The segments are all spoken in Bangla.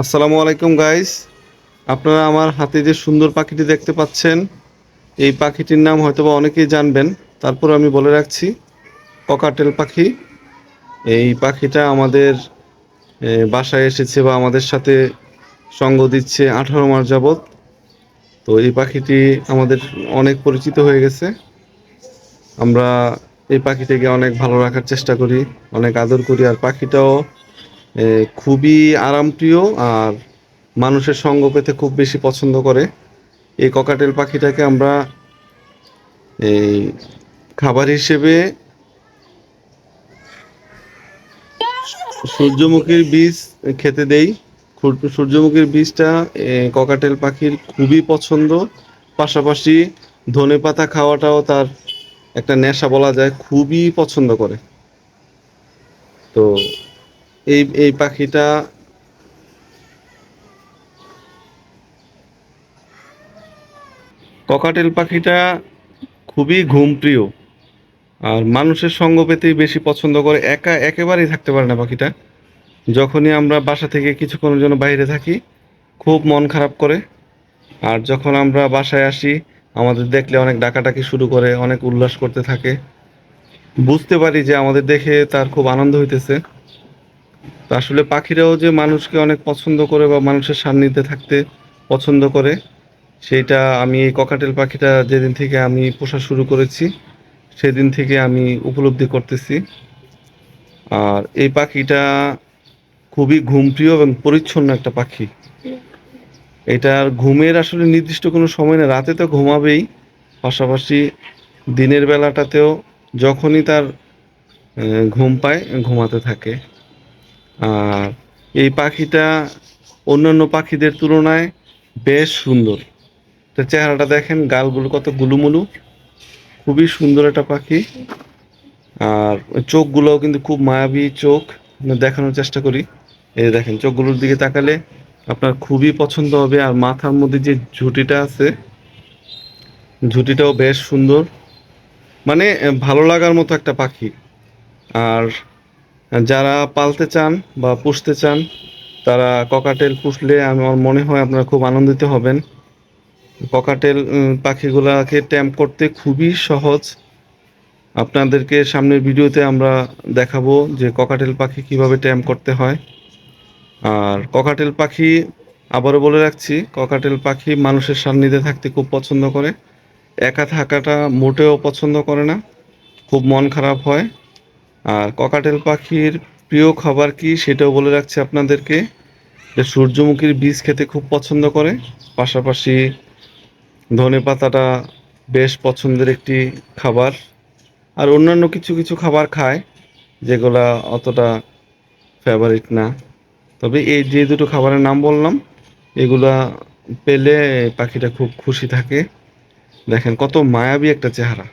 আসসালামু আলাইকুম গাইস আপনারা আমার হাতে যে সুন্দর পাখিটি দেখতে পাচ্ছেন, এই পাখিটির নাম হয়তোবা অনেকেই জানবেন। তারপর আমি বলে রাখছি ককাটেল পাখি। এই পাখিটা আমাদের বাসায় এসেছে বা আমাদের সাথে সঙ্গ দিচ্ছে আঠারো মাস যাবৎ। তো এই পাখিটি আমাদের অনেক পরিচিত হয়ে গেছে। আমরা এই পাখিটিকে অনেক ভালো রাখার চেষ্টা করি, অনেক আদর করি। আর পাখিটাও খুবই আরামপ্রিয় আর মানুষের সঙ্গ পেতে খুব বেশি পছন্দ করে। এই ককাটেল পাখিটাকে আমরা এই খাবার হিসেবে সূর্যমুখীর বীজ খেতে দেই। সূর্যমুখীর বীজটা ককাটেল পাখির খুবই পছন্দ। পাশাপাশি ধনে পাতা খাওয়াটাও তার একটা নেশা বলা যায়, খুবই পছন্দ করে। তো এই এই পাখিটা ককাটেল পাখিটা খুবই ঘুমপ্রিয় আর মানুষের সঙ্গ পেতেই বেশি পছন্দ করে। একা একেবারেই থাকতে পারে না পাখিটা। যখনই আমরা বাসা থেকে কিছুক্ষণের জন্য বাইরে থাকি, খুব মন খারাপ করে। আর যখন আমরা বাসায় আসি, আমাদের দেখলে অনেক ডাকাডাকি শুরু করে, অনেক উল্লাস করতে থাকে। বুঝতে পারি যে আমাদের দেখে তার খুব আনন্দ হইতেছে। তো আসলে পাখিরাও যে মানুষকে অনেক পছন্দ করে বা মানুষের সান্নিধ্যে থাকতে পছন্দ করে, সেইটা আমি এই ককাটেল পাখিটা যেদিন থেকে আমি পোষা শুরু করেছি, সেদিন থেকে আমি উপলব্ধি করতেছি। আর এই পাখিটা খুবই ঘুমপ্রিয় এবং পরিচ্ছন্ন একটা পাখি। এটার ঘুমের আসলে নির্দিষ্ট কোনো সময় নেই, রাতে তো ঘুমাবেই। পাশাপাশি দিনের বেলাটাতেও যখনই তার ঘুম পায়, ঘুমাতে থাকে। আর এই পাখিটা অন্যান্য পাখিদের তুলনায় বেশ সুন্দর। তো চেহারাটা দেখেন, গালগুলো কত গুলুমুলু। খুবই সুন্দর একটা পাখি। আর চোখগুলোও কিন্তু খুব মায়াবী চোখ। দেখানোর চেষ্টা করি। এই দেখেন, চোখগুলোর দিকে তাকালে আপনার খুবই পছন্দ হবে। আর মাথার মধ্যে যে ঝুঁটিটা আছে, ঝুঁটিটাও বেশ সুন্দর। মানে ভালো লাগার মতো একটা পাখি। আর যারা পালতে চান বা পুষতে চান, তারা ককাটেল পুষলে আমার মনে হয় আপনারা খুব আনন্দিত হবেন। ককাটেল পাখিগুলাকে ট্যাম্প করতে খুবই সহজ। আপনাদেরকে সামনের ভিডিওতে আমরা দেখাবো যে ককাটেল পাখি কীভাবে ট্যাম্প করতে হয়। আর ককাটেল পাখি, আবারও বলে রাখছি ককাটেল পাখি মানুষের সান্নিধ্যে থাকতে খুব পছন্দ করে। একা থাকাটা মোটেও পছন্দ করে না। খুব মন খারাপ হয়। আর ককাটেল পাখির প্রিয় খাবার কি সেটাও বলে রাখছি আপনাদেরকে। যে সূর্যমুখীর বীজ খেতে খুব পছন্দ করে। পাশাপাশি ধনে পাতাটা বেশ পছন্দের একটি খাবার। আর অন্যান্য কিছু কিছু খাবার খায় যেগুলা অতটা ফেভারিট না। তবে এই যে দুটো খাবারের নাম বললাম, এগুলা পেলে পাখিটা খুব খুশি থাকে। দেখেন কত মায়াবী একটা চেহারা।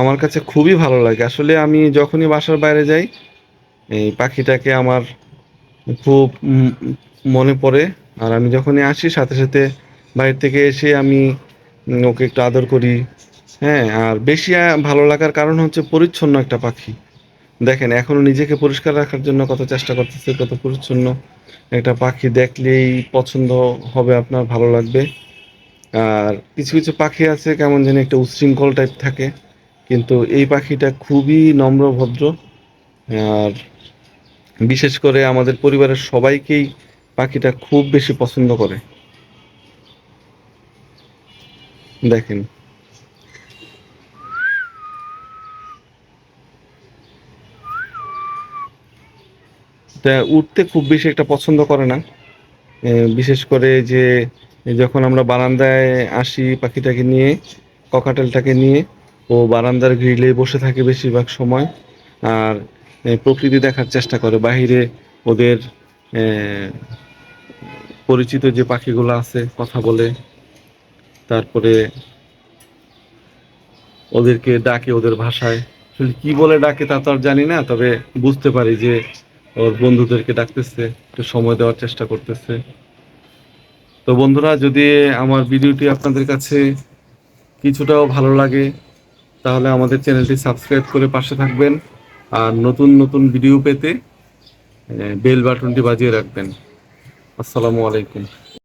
আমার কাছে খুবই ভালো লাগে। আসলে আমি যখনই বাসার বাইরে যাই, এই পাখিটাকে আমার খুব মনে পড়ে। আর আমি যখনই আসি, সাথে সাথে বাইরে থেকে এসে আমি ওকে একটু আদর করি। হ্যাঁ আর বেশি ভালো লাগার কারণ হচ্ছে পরিচ্ছন্ন একটা পাখি। দেখেন, এখনও নিজেকে পরিষ্কার রাখার জন্য কত চেষ্টা করতেছে, কত পরিচ্ছন্ন একটা পাখি দেখলেই পছন্দ হবে আপনার, ভালো লাগবে। আর কিছু কিছু পাখি আছে কেমন যেন একটা উচ্ছৃঙ্খল টাইপ থাকে। কিন্তু এই পাখিটা খুবই নম্র, ভদ্র। আর বিশেষ করে আমাদের পরিবারের সবাইকেই পাখিটা খুব বেশি পছন্দ করে। দেখেন। উঠতে খুব বেশি একটা পছন্দ করে না। বিশেষ করে যে যখন আমরা বারান্দায় আসি পাখিটাকে নিয়ে, ককাটেলটাকে নিয়ে ও বারান্দার গ্রিলে বসে থাকে বেশিরভাগ সময়, আর প্রকৃতি দেখার চেষ্টা করে। বাইরে ওদের পরিচিত যে পাখিগুলো আছে, কথা বলে, তারপরে ওদেরকে ডাকে ওদের ভাষায়। আসলে কি বলে ডাকে তা তো আর জানি না, তবে বুঝতে পারি যে ওর বন্ধুদেরকে ডাকতেছে, একটু সময় দেওয়ার চেষ্টা করতেছে। তো বন্ধুরা, যদি আমার ভিডিওটি আপনাদের কাছে কিছুটাও ভালো লাগে তাহলে আমাদের চ্যানেলটি সাবস্ক্রাইব করে পাশে থাকবেন আর নতুন নতুন ভিডিও পেতে বেল বাটনটি বাজিয়ে রাখবেন। আসসালামু আলাইকুম।